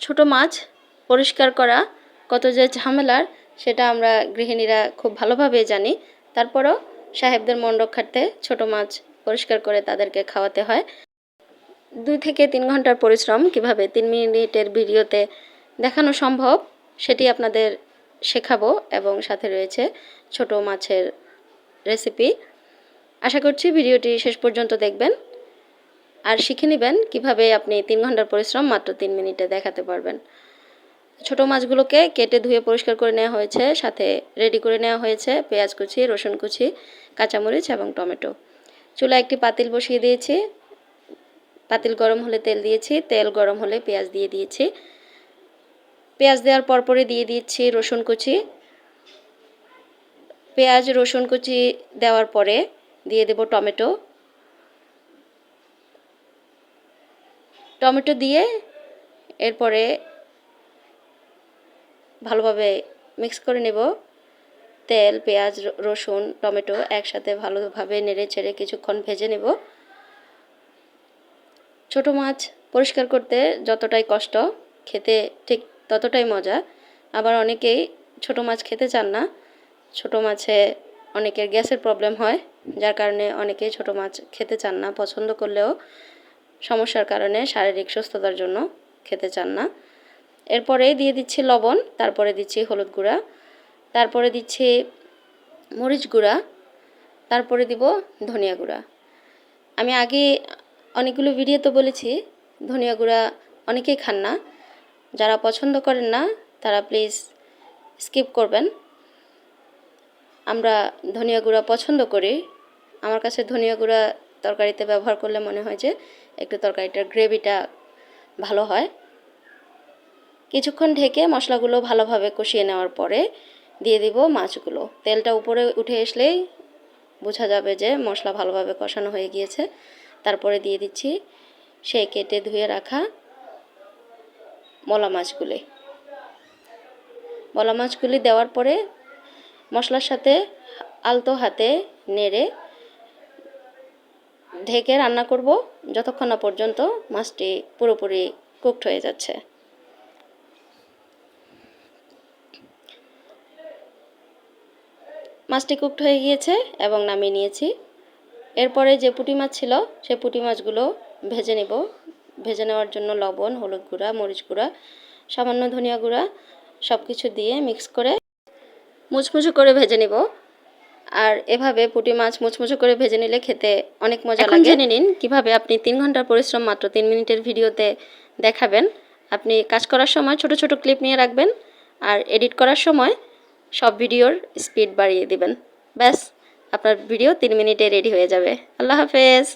ছোট মাছ পরিষ্কার করা, কত যে ঝামেলার, সেটা আমরা গৃহিণীরা খুব ভালোভাবে জানি। তারপরও সাহেবদের মন রক্ষার্থে ছোট মাছ পরিষ্কার করে তাদেরকে খাওয়াতে হয়। দুই থেকে তিন ঘণ্টার পরিশ্রম কীভাবে তিন মিনিটের ভিডিওতে দেখানো সম্ভব, সেটি আপনাদের শেখাবো এবং সাথে রয়েছে ছোট মাছের রেসিপি। আশা করছি ভিডিওটি শেষ পর্যন্ত দেখবেন। আর শিখে নেবেন কীভাবে আপনি তিন ঘণ্টার পরিশ্রম মাত্র তিন মিনিটে দেখাতে পারবেন। ছোট মাছগুলোকে কেটে ধুয়ে পরিষ্কার করে নেওয়া হয়েছে, সাথে রেডি করে নেওয়া হয়েছে পেঁয়াজ কুচি, রসুন কুচি, কাঁচামরিচ এবং টমেটো। চুলা একটি পাতিল বসিয়ে দিয়েছি। পাতিল গরম হলে তেল দিয়েছি, তেল গরম হলে পেঁয়াজ দিয়ে দিয়েছি। পেঁয়াজ দেওয়ার পরপরই দিয়ে দিচ্ছি রসুন কুচি। পেঁয়াজ, রসুন কুচি দেওয়ার পরে দিয়ে দেব টমেটো। টমেটো দিয়ে এরপরে ভালোভাবে মিক্স করে নেব। তেল, পেঁয়াজ রসুন, টমেটো একসাথে ভালোভাবে নেড়ে ছেড়ে কিছুক্ষণ ভেজে নেব। ছোট মাছ পরিষ্কার করতে যতটাই কষ্ট, খেতে ঠিক ততটাই মজা। আবার অনেকেই ছোট মাছ খেতে চান না। ছোট মাছে অনেকের গ্যাসের প্রবলেম হয়, যার কারণে অনেকেই ছোট মাছ খেতে চান না, পছন্দ করলেও সমস্যার কারণে শারীরিক সুস্থতার জন্য খেতে চান না। এরপরে দিয়ে দিচ্ছি লবণ, তারপরে দিচ্ছি হলুদ গুঁড়া, তারপরে দিচ্ছি মরিচ গুঁড়া, তারপরে দিব ধনিয়া গুঁড়া। আমি আগে অনেকগুলো ভিডিওতে বলেছি, ধনিয়া গুঁড়া অনেকেই খান না। যারা পছন্দ করেন না, তারা প্লিজ স্কিপ করবেন। আমরা ধনিয়া গুঁড়া পছন্দ করি। আমার কাছে ধনিয়া গুঁড়া তরকারিতে ব্যবহার করলে মনে হয় যে একটু তরকারিটার গ্রেভিটা ভালো হয়। কিছুক্ষণ ঢেকে মশলাগুলো ভালোভাবে কষিয়ে নেওয়ার পরে দিয়ে দিব মাছগুলো। তেলটা উপরে উঠে আসলেই বোঝা যাবে যে মশলা ভালোভাবে কষানো হয়ে গিয়েছে। তারপরে দিয়ে দিচ্ছি সেই কেটে ধুয়ে রাখা মলা মাছগুলি। মলা মাছগুলি দেওয়ার পরে মশলার সাথে আলতো হাতে নেড়ে ঢেকে রান্না করব, যতক্ষণ না পর্যন্ত মাছটি পুরোপুরি কুকড হয়ে যাচ্ছে। মাছটি কুকড হয়ে গিয়েছে এবং নামিয়ে নিয়েছি। এরপরে যে পুঁটি মাছ ছিল, সে পুঁটি মাছগুলো ভেজে নেব। ভেজে নেওয়ার জন্য লবণ, হলুদ গুঁড়া, মরিচ গুঁড়া, সামান্য ধনিয়া গুঁড়া সব কিছু দিয়ে মিক্স করে মুচমুচো করে ভেজে নেব। আর এভাবে পুটি মাছ মুচমুচো করে ভেজে নিলে খেতে অনেক মজা লাগে। জেনে নিন কীভাবে আপনি তিন ঘণ্টার পরিশ্রম মাত্র তিন মিনিটের ভিডিওতে দেখাবেন। আপনি কাজ করার সময় ছোট ছোট ক্লিপ নিয়ে রাখবেন আর এডিট করার সময় সব ভিডিওর স্পিড বাড়িয়ে দিবেন। ব্যাস আপনার ভিডিও তিন মিনিটে রেডি হয়ে যাবে। আল্লাহ হাফেজ।